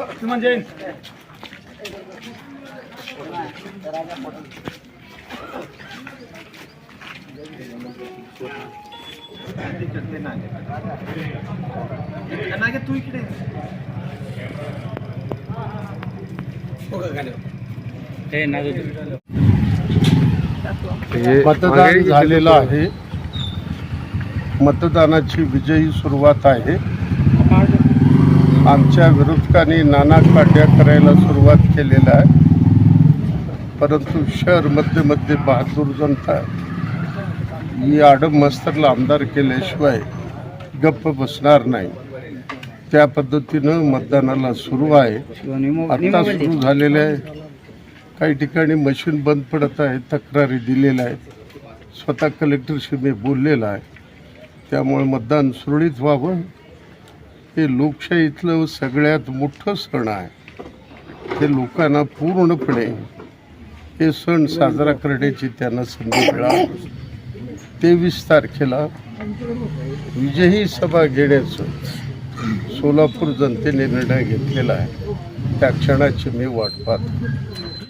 लक्ष्मण जैन नागे तू इकडे. मतदान झालेलं आहे. मतदानाची विजयी सुरुवात आहे. आमच्या विरोधकांनी नाना काड्या करायला सुरुवात केलेला आहे. परंतु शहरमध्ये मध्ये बहादूर जनता ही आडम मस्तरला आमदार केल्याशिवाय गप्प बसणार नाही. त्या पद्धतीनं मतदानाला सुरू आहे. आता सुरू झालेलं आहे. काही ठिकाणी मशीन बंद पडत आहे तक्रारी दिलेल्या आहेत. स्वतः कलेक्टरशी मी बोललेला आहे. त्यामुळे मतदान सुरळीत व्हावं. हे लोकशाहीतलं सगळ्यात मोठं सण आहे. ते लोकांना पूर्णपणे हे सण साजरा करण्याची त्यांना संधी मिळावी तेवीस तारखेला विजयी सभा घेण्याचं सोलापूर जनतेने निर्णय घेतलेला आहे. त्या क्षणाची मी वाट पाहतो